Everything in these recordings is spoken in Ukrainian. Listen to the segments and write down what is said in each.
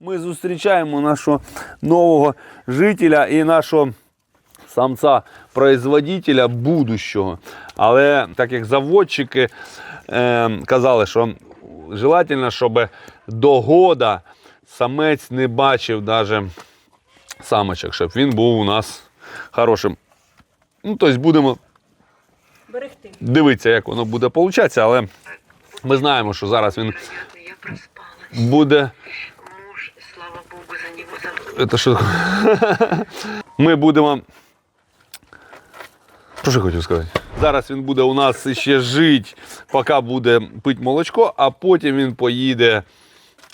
Ми зустрічаємо нашого нового жителя і нашого самця производителя будущого. Але так як заводчики е, казали, що желательно, щоб до года самець не бачив навіть самочок, щоб він був у нас хорошим. Ну, тобто будемо Берегти. дивитися, як воно буде получатися, але ми знаємо, що зараз він буде. Це що? Ми будемо. Що ж я хотів сказати? Зараз він буде у нас ще жити, поки буде пити молочко, а потім він поїде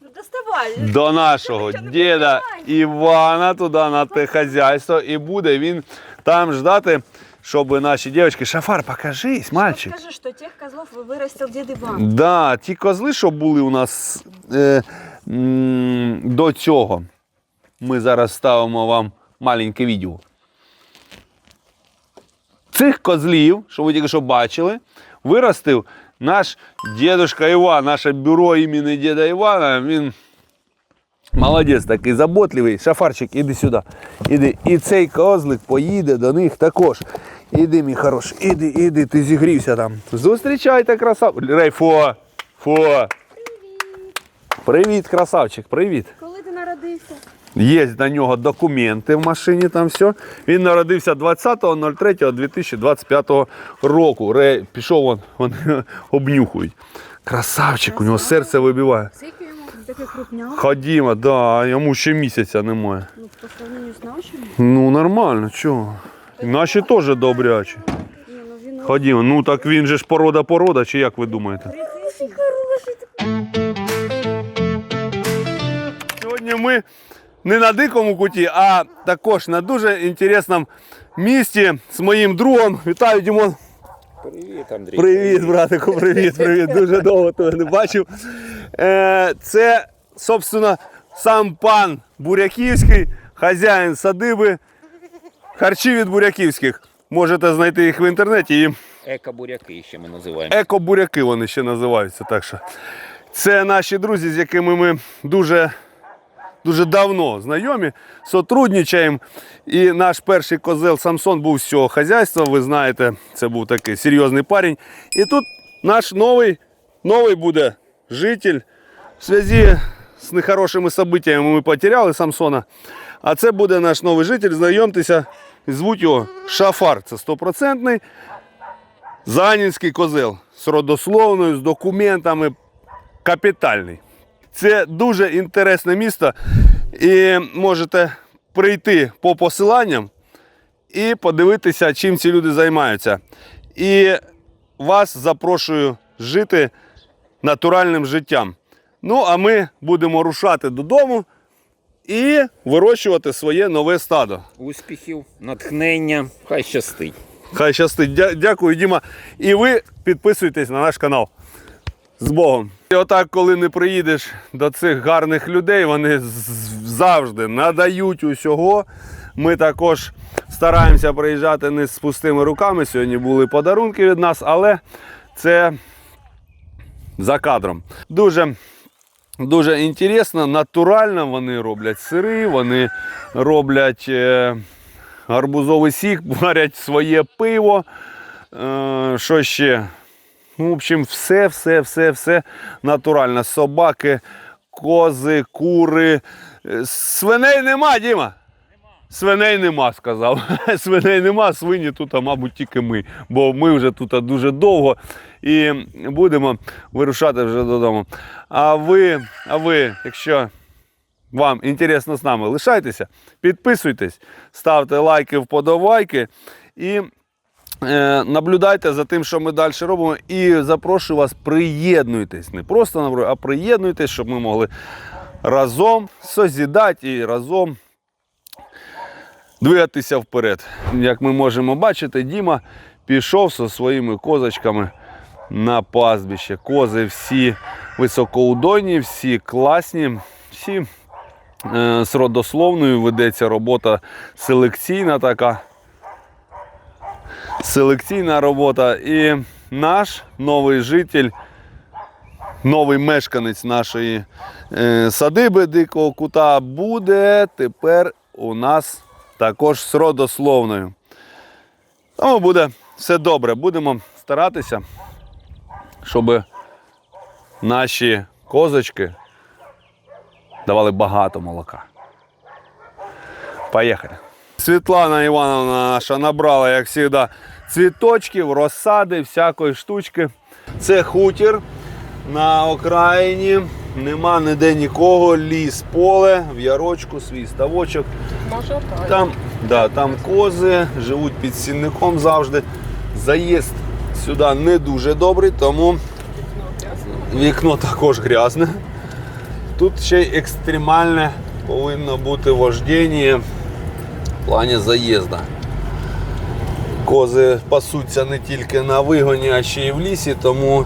Ну, доставай. до нашого діда Івана туди на те хазяйство, і буде він там ждати, щоб наші дівчатки, шафар, покажись, мальчик. Скажи, что тех козлов вы вырастил дед Иван. Да, ті козли, що були у нас м, до цього. Ми зараз ставимо вам маленьке відео. Цих козлів, що ви тільки що бачили, виростив наш дідушка Іван, наше бюро імені діда Івана. Він молодець такий заботливий. Шафарчик, іди сюди. Іди. І цей козлик поїде до них також. Іди, мій хороший, іди, іди, ти зігрівся там. Зустрічайте, красав. Рей, фо, фо. Привіт, красавчик, привіт. Є на нього документи в машині, там все. Він народився 20.03.2025 року. Рей, пішов вон, вони обнюхують. Красавчик, у нього серце вибиває. Скільки йому таке крупня? Ходімо, да, йому ще місяця немає. Ну, по сравнению з нашими. Ну нормально, чого? Наші теж добрячі. Ну він Ходімо, ну так він же ж порода порода, чи як ви думаєте? Сьогодні ми не на дикому куті, а також на дуже інтересному місці з моїм другом. Вітаю, Дімон. Привіт, Андрій. Привіт, братику, привіт, привіт. Дуже довго тебе не бачив. Е, це, собственно, сам пан Буряківський, хазяїн садиби. Харчі від Буряківських. Можете знайти їх в інтернеті. І Еко-буряки ще ми називаємо. Еко-буряки вони ще називаються. Так що це наші друзі, з якими ми дуже, дуже давно знайомі, сотрудничаємо. І наш перший козел Самсон був з цього хазяйства. Ви знаєте, це був такий серйозний парень. І тут наш новий, новий буде житель. В зв'язку з нехорошими событиями ми потеряли Самсона. А це буде наш новий житель. Знайомтеся, звуть його Шафар. Це стопроцентний. Занінський козел з родословною, з документами. Капітальний. Це дуже інтересне місто. І можете прийти по посиланням і подивитися, чим ці люди займаються. І вас запрошую жити натуральним життям. Ну, а ми будемо рушати додому і вирощувати своє нове стадо. Успіхів, натхнення, хай щастить. Хай щастить. Дя- Дякую, Діма. І ви підписуйтесь на наш канал. З Богом. І отак, коли не приїдеш до цих гарних людей, вони завжди надають усього. Ми також стараємося приїжджати не з пустими руками. Сьогодні були подарунки від нас, але це за кадром. Дуже Дуже інтересно, натурально вони роблять сири, вони роблять е, гарбузовий сік, варять своє пиво. Е, що ще? Ну, в общем, все, все, все, все натурально. Собаки, кози, кури. Е, Свиней нема, Діма. Свиней нема, сказав. Свиней нема, свині тут, мабуть, тільки ми. Бо ми вже тут дуже довго і будемо вирушати вже додому. А ви, а ви, якщо вам інтересно з нами, лишайтеся, підписуйтесь, ставте лайки, вподобайки і наблюдайте за тим, що ми далі робимо. І запрошую вас, приєднуйтесь. Не просто наоборот, а приєднуйтесь, щоб ми могли разом созідати і разом двигатися вперед. Як ми можемо бачити, Діма пішов зі своїми козочками на пастбище. Кози всі високоудойні, всі класні, всі е, з родословною ведеться робота селекційна така. Селекційна робота. І наш новий житель новий мешканець нашої е, садиби дикого кута, буде тепер у нас також з родословною. Тому буде все добре. Будемо старатися, щоб наші козочки давали багато молока. Поїхали. Світлана Івановна наша набрала, як завжди, цвіточків, розсади, всякої штучки. Це хутір на окраїні. Нема ніде нікого, ліс, поле, в ярочку, свій ставочок. Там, да, там кози, живуть під сінником завжди. Заїзд сюди не дуже добрий, тому вікно також грязне. Тут ще й екстремальне повинно бути вождіння в плані заїзду. Кози пасуться не тільки на вигоні, а ще й в лісі, тому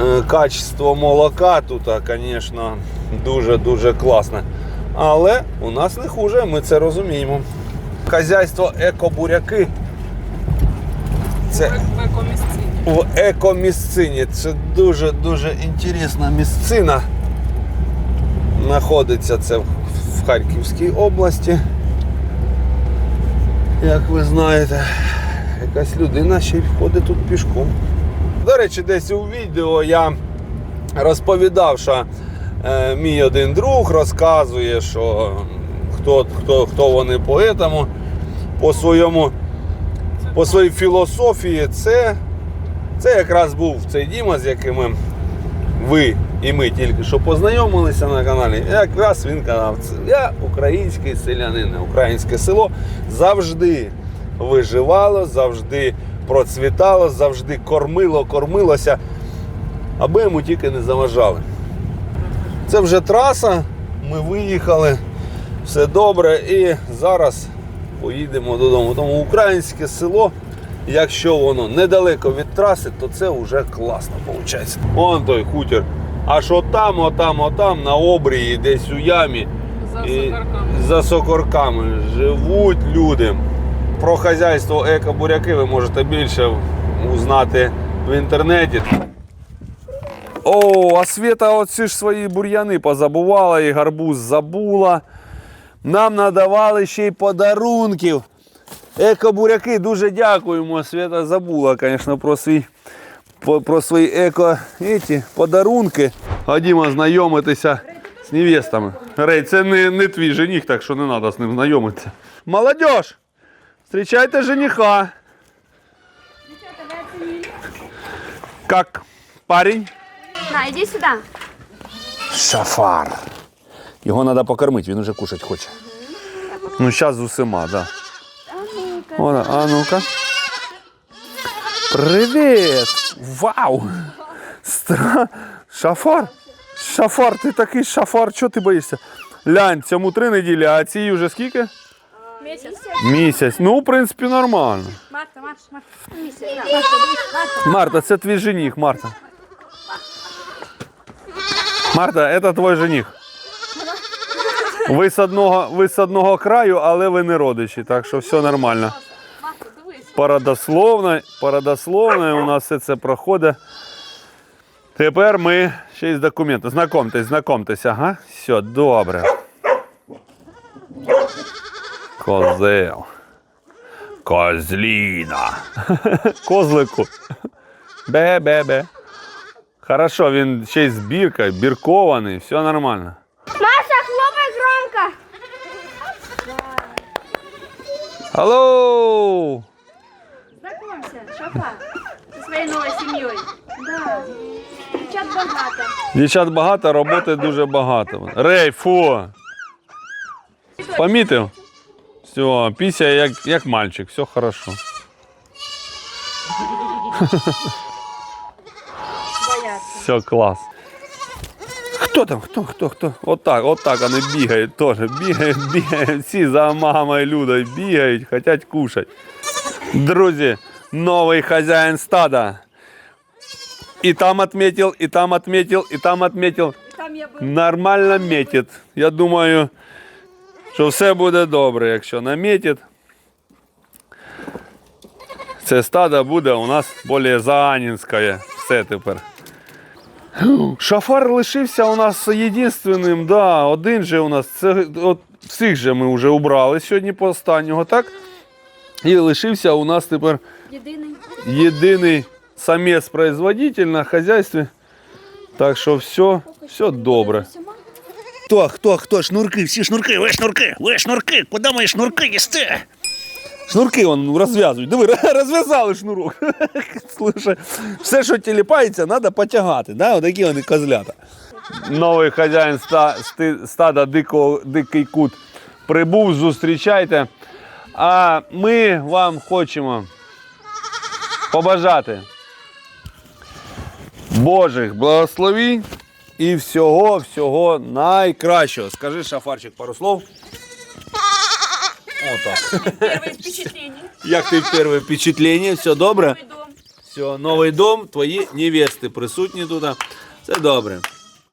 е, качество молока тут, звісно, дуже-дуже класне. Але у нас не хуже, ми це розуміємо. Хазяйство екобуряки. Це в екомісцині. Це дуже-дуже інтересна місцина. Знаходиться це в в Харківській області. Як ви знаєте, якась людина ще й ходить тут пішком. До речі, десь у відео я розповідав, що е, мій один друг розказує, що хто, хто, хто вони по этому, по своєму, по своїй філософії, це, це якраз був цей Діма, з яким ви і ми тільки що познайомилися на каналі. Якраз він казав, я український селянин, українське село завжди виживало, завжди процвітало, завжди кормило, кормилося, аби йому тільки не заважали. Це вже траса, ми виїхали, все добре, і зараз поїдемо додому. Тому українське село, якщо воно недалеко від траси, то це вже класно виходить. Вон той хутір. Аж отам, отам, отам, на обрії, десь у ямі. і за сокорками живуть люди. Про хазяйство екобуряки ви можете більше узнати в інтернеті. О, а Света оці ж свої бур'яни позабувала і гарбуз забула. Нам надавали ще й подарунків. Екобуряки, дуже дякуємо. Свята забула, звісно, про свій про свої еко еті, подарунки. Ходімо знайомитися з невестами. Рей, це не, не твій жених, так що не треба з ним знайомитися. Молодіж! Встречайте жениха. Как парень? На, іди сюди. Шафар. Його треба покормити, він уже кушати хоче. Ну, зараз з усіма, так. Да. Вона, а ну-ка. Привіт! Вау! Стра... Шафар! Шафар, ти такий шафар, чого ти боїшся? Лянь, цьому три неділі, а цій вже скільки? Місяць. Місяць. Ну, в принципі, нормально. Марта, Марта, Марта. Місяць. Марта, Марта. Марта, це твій жених, Марта. Марта, це твій жених. Ви з одного, ви з одного краю, але ви не родичі, так що все нормально. Парадословно, парадословно у нас все це проходить. Тепер ми ще й з документами. Знакомтесь, знакомтесь, ага. Все, добре. Козел. Козліна. Козлику. Бе-бе-бе. Хорошо, він ще й з біркою, біркований, все нормально. Маша, хлопай громко. Алло! Своей новой. Да. Дівчат багато. Дівчат багато, роботи дуже багато. Рей, фу. Помітив? Все, піся як, як мальчик, все хорошо. Все, клас. Хто там? Хто, хто, хто? Отак, отак вони бігають теж. Бігають, бігають. Всі за мамою Людою бігають, хочуть кушати. Друзі, новий хазяїн стада. І там отметил, і там отметил, і там отметил. Там я був. Нормально метить. Я думаю, що все буде добре, якщо наметить. Це стадо буде у нас більш заанінське. Все тепер. Шафар лишився у нас єдинственним, да, один же у нас. Це от всіх же ми вже убрали сьогодні по останнього, так? І лишився у нас тепер Єдиний. єдиний самець-производитель на хазяйстві. Так що все, все добре. Хто, хто, хто? Шнурки, всі шнурки, ви шнурки, ви шнурки, куди мої шнурки їсти? Шнурки вон розв'язують. Диви, розв'язали шнурок. Слушай, все, що тіліпається, треба потягати. Да? Отакі вони козлята. Новий хазяїн ста- стада дикого, дикий кут прибув, зустрічайте. А ми вам хочемо побажати Божих благословінь і всього, всього найкращого. Скажи, шафарчик, пару слов. Отак. Впечатлення. Як ти перше впечатлення? Все добре? Новий Дом. Все, новий дом, твої невести присутні тут. Все добре.